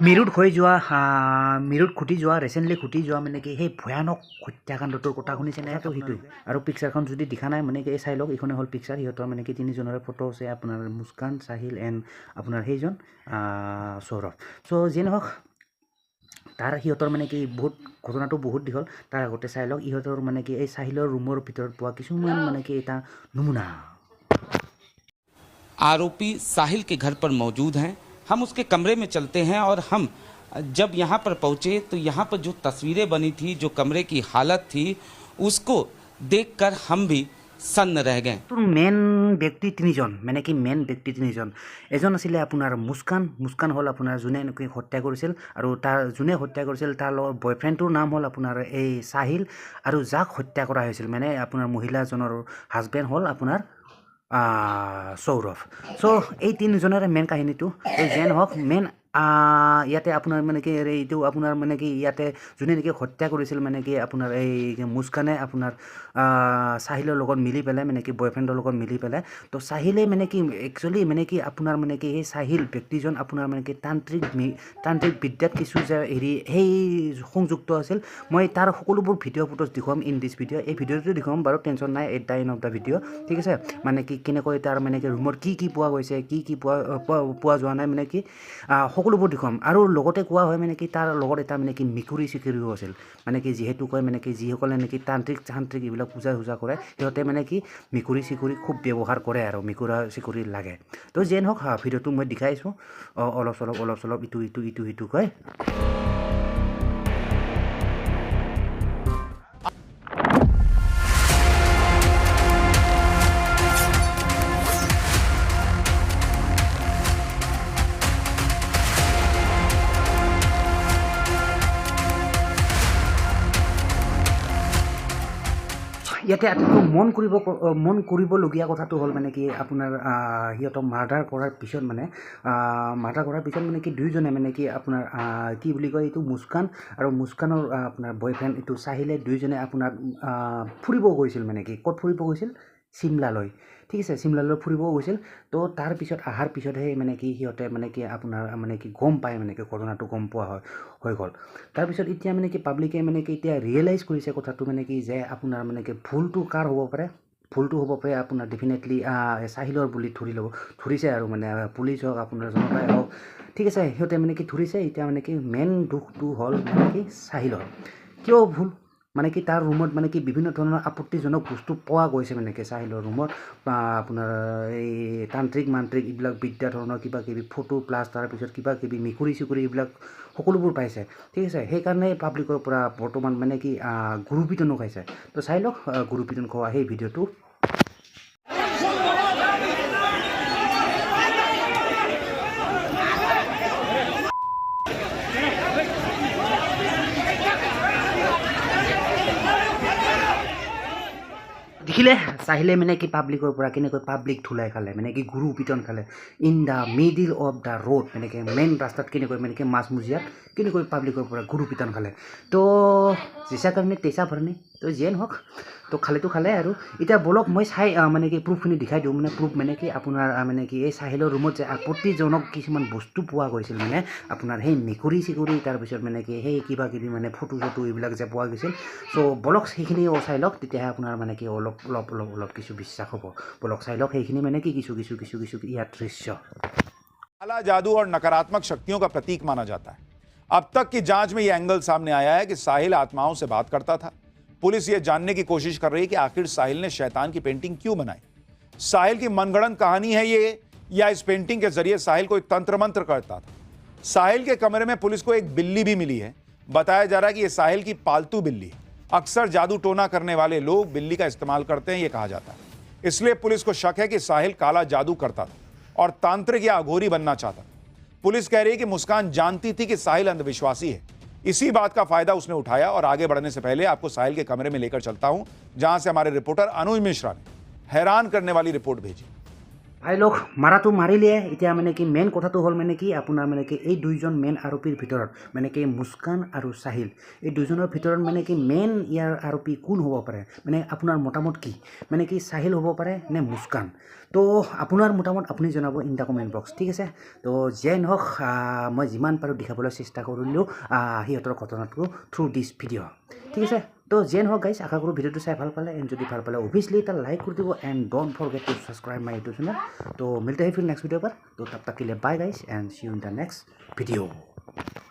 মিৰুত হৈ যোৱা আহ, মিৰুত খুটি যোৱা ৰিচেণ্টলি খুটি যোৱা মানে কি সেই ভয়ানক হত্যাকাণ্ডটোৰ কথা শুনিছেনে তো সেইটোৱে আৰু পিকচাৰখন যদি দেখা নাই মানে কি এই চাই লওক এইখনে হ'ল পিকচাৰ সিহঁতৰ মানে কি তিনিজনৰে ফটো আছে আপোনাৰ মুস্কান চাহিল এণ্ড আপোনাৰ সেইজন আহ, সৌৰভ চ' যিয়ে নহওক তাৰ সিহঁতৰ মানে কি বহুত ঘটনাটো বহুত দীঘল তাৰ আগতে চাই লওক ইহঁতৰ মানে কি এই চাহিলৰ ৰুমৰ ভিতৰত পোৱা কিছুমান মানে কি এটা নমুনা आरोपी साहिल के घर पर मौजूद हैं हम उसके कमरे में चलते हैं और हम जब यहाँ पर पहुँचे तो यहाँ पर जो तस्वीरें बनी थी जो कमरे की हालत थी उसको देखकर हम भी सन्न रह गए তোৰ মেইন ব্যক্তি তিনিজন মানে কি মেইন ব্যক্তি তিনিজন এজন আছিলে আপোনাৰ মুস্কান মুস্কান হ'ল আপোনাৰ যোনে এনেকৈ হত্যা কৰিছিল আৰু তাৰ যোনে হত্যা কৰিছিল তাৰ লগত বয়ফ্ৰেণ্ডটোৰ নাম হ'ল আপোনাৰ এই চাহিল আৰু যাক হত্যা কৰা হৈছিল মানে আপোনাৰ মহিলাজনৰ হাজবেণ্ড হ'ল আপোনাৰ আহ, সৌৰভ। চ' এই তিনিজনৰে মেইন কাহিনীটো যেন হওক মেইন ইয়াতে আপোনাৰ মানে কি এই এইটো আপোনাৰ মানে কি ইয়াতে যোনে নেকি হত্যা কৰিছিল মানে কি আপোনাৰ এই মুস্কানে আপোনাৰ চাহিলৰ লগত মিলি পেলাই মানে কি বয়ফ্ৰেণ্ডৰ লগত মিলি পেলাই তো চাহিলে মানে কি একচুৱেলি মানে কি আপোনাৰ মানে কি সেই চাহিল ব্যক্তিজন আপোনাৰ মানে কি তান্ত্ৰিক তান্ত্ৰিক বিদ্যাত কিছু যে হেৰি সেই সংযুক্ত আছিল মই তাৰ সকলোবোৰ ভিডিঅ' ফুটেজ দেখুৱাম ইন দিছ ভিডিঅ' এই ভিডিঅ'টো দেখুৱাম বাৰু টেনশ্যন নাই at the end of the video' ঠিক আছে মানে কি কেনেকৈ তাৰ মানে কি ৰুমত কি কি পোৱা গৈছে কি কি পোৱা পোৱা যোৱা নাই মানে কি আহ, সকলোবোৰ দেখুৱাম আৰু লগতে কোৱা হয় মানে কি তাৰ লগত এটা মানে কি মেকুৰী চিকুৰীও আছিল। মানে কি যিহেতু কয় মানে কি যিসকলে নেকি তান্ত্ৰিক তান্ত্ৰিক এইবিলাক পূজা চূজা কৰে সিহঁতে মানে কি মেকুৰী চিকুৰী খুব ব্যৱহাৰ কৰে আৰু মেকুৰা চিকুৰী লাগে। তো যেন হওক ভিডিঅ'টো মই দেখাইছোঁ অলপ চলপ অলপ চলপ ইটো ইটো ইটো সিটো কয়। ইয়াতে আটাইতকৈ মন কৰিব মন কৰিবলগীয়া কথাটো হ'ল মানে কি আপোনাৰ সিহঁতক মাৰ্ডাৰ কৰাৰ পিছত মানে মাৰ্ডাৰ কৰাৰ পিছত মানে কি দুয়োজনে মানে কি আপোনাৰ কি বুলি কয় এইটো মুস্কান আৰু মুস্কানৰ আপোনাৰ বয়ফ্ৰেণ্ড এইটো চাহিলে দুয়োজনে আপোনাৰ ফুৰিব গৈছিল মানে কি। ক'ত ফুৰিব গৈছিল? চিমলালৈ ঠিক আছে চিমলালৈ ফুৰিব গৈছিল তো তাৰ পিছত অহাৰ পিছতহে মানে কি সিহঁতে মানে কি আপোনাৰ মানে কি গম পায় মানে কি ঘটনাটো গম পোৱা হয় হৈ গ'ল তাৰপিছত এতিয়া মানে কি পাব্লিকে মানে কি এতিয়া ৰিয়েলাইজ কৰিছে কথাটো মানে কি যে আপোনাৰ মানে কি ভুলটো কাৰ হ'ব পাৰে ভুলটো হ'ব পাৰে আপোনাৰ ডেফিনেটলি চাহিলৰ বুলি ধৰি ল'ব ধৰিছে আৰু মানে পুলিচ হওক আপোনাৰ জনতাই হওক ঠিক আছে সিহঁতে মানে কি ধৰিছে এতিয়া মানে কি মেইন দুখটো হ'ল মানে কি চাহিলৰ কিয় ভুল মানে কি তাৰ ৰুমত মানে কি বিভিন্ন ধৰণৰ আপত্তিজনক বস্তু পোৱা গৈছে মানে কি চাহিলৰ ৰুমত আপোনাৰ এই তান্ত্ৰিক মান্ত্ৰিক এইবিলাক বিদ্যা ধৰণৰ কিবা কিবি ফটো প্লাছ তাৰপিছত কিবা কিবি মেকুৰী চেকুৰী এইবিলাক সকলোবোৰ পাইছে। ঠিক আছে সেইকাৰণে পাব্লিকৰ পৰা বৰ্তমান মানে কি গুৰুপিটনো খাইছে। তো চাই লওক গুৰুপিটন খোৱা সেই ভিডিঅ'টো। দেখিলে চাহিলে মানে কি পাব্লিকৰ পৰা কেনেকৈ পাব্লিক ধুলাই খালে মানে কি গুৰু পিটন খালে। In the middle of the road মানে মেইন ৰাস্তাত কেনেকৈ মানে কি মাছমজিয়াত কেনেকৈ পাব্লিকৰ পৰা গুৰু পিটন খালে। তো যেচা কাৰণে তেচা ভৰণে তো যিয়ে নহওক তো খালেতো খালে আৰু। এতিয়া বলক মই চাই মানে কি প্ৰুফখিনি দেখাই দিওঁ মানে প্ৰুফ মানে কি আপোনাৰ মানে কি এই চাহিলৰ ৰুমত যে আপত্তিজনক কিছুমান বস্তু পোৱা গৈছিল মানে আপোনাৰ সেই মেকুৰী চেকুৰী তাৰপিছত মানে কি সেই কিবা কিবি মানে ফটো চটো এইবিলাক যে পোৱা গৈছিল। চ' বলক সেইখিনিও চাই লওক তেতিয়াহে আপোনাৰ মানে কি অলপ অলপ অলপ অলপ কিছু বিশ্বাস হ'ব বলক চাই লওক সেইখিনি মানে কি কিছু কিছু কিছু কিছু ইয়াৰ দৃশ্য काला जादू और नकारात्मक शक्तियों का प्रतीक माना जाता है अब तक की जांच में यह एंगल सामने आया है कि साहिल आत्माओं से बात करता था पुलिस यह जानने की कोशिश कर रही है कि आखिर साहिल ने शैतान की पेंटिंग क्यों बनाई साहिल की मनगढ़ंत कहानी है ये या इस पेंटिंग के जरिए साहिल कोई तंत्र मंत्र करता था साहिल के कमरे में पुलिस को एक बिल्ली भी मिली है बताया जा रहा है कि यह साहिल की पालतू बिल्ली है अक्सर जादू टोना करने वाले लोग बिल्ली का इस्तेमाल करते हैं यह कहा जाता है। इसलिए पुलिस को शक है कि साहिल काला जादू करता था और तांत्रिक या अघोरी बनना चाहता था। पुलिस कह रही है कि मुस्कान जानती थी कि साहिल अंधविश्वासी है। इसी बात का फ़ायदा उसने उठाया और आगे बढ़ने से पहले आपको साहिल के कमरे में लेकर चलता हूँ, जहाँ से हमारे रिपोर्टर अनुज मिश्रा ने हैरान करने वाली रिपोर्ट भेजी। ভাই লোক মাৰাটো মাৰিলে এতিয়া মানে কি মেইন কথাটো হ'ল মানে কি আপোনাৰ মানে কি এই দুইজন মেইন আৰোপীৰ ভিতৰত মানে কি মুস্কান আৰু চাহিল। এই দুজনৰ ভিতৰত মানে কি মেইন ইয়াৰ আৰোপী কোন হ'ব পাৰে? মানে আপোনাৰ মতামত কি? মানে কি চাহিল হ'ব পাৰে নে মুস্কান? তো আপোনাৰ মতামত আপুনি জনাব ইন দ্য কমেণ্ট বক্স ঠিক আছে? তো যিয়াই নহওক মই যিমান পাৰোঁ দেখাবলৈ চেষ্টা কৰিলোঁ সিহঁতৰ ঘটনাটো থ্ৰু দিছ ভিডিঅ' ঠিক আছে? তো যেন হোক গাইছ আশা কৰোঁ ভিডিঅ'টো চাই ভালো পালে। এণ্ড যদি ভালো পালে অভিয়াছলি এটা লাইক কৰি দিব। And don't forget to subscribe my YouTube channel তো মিলতে হে ফিৰ নেক্সট ভিডিঅ' পাৰ তো তব তক bye guys and see you in the next video'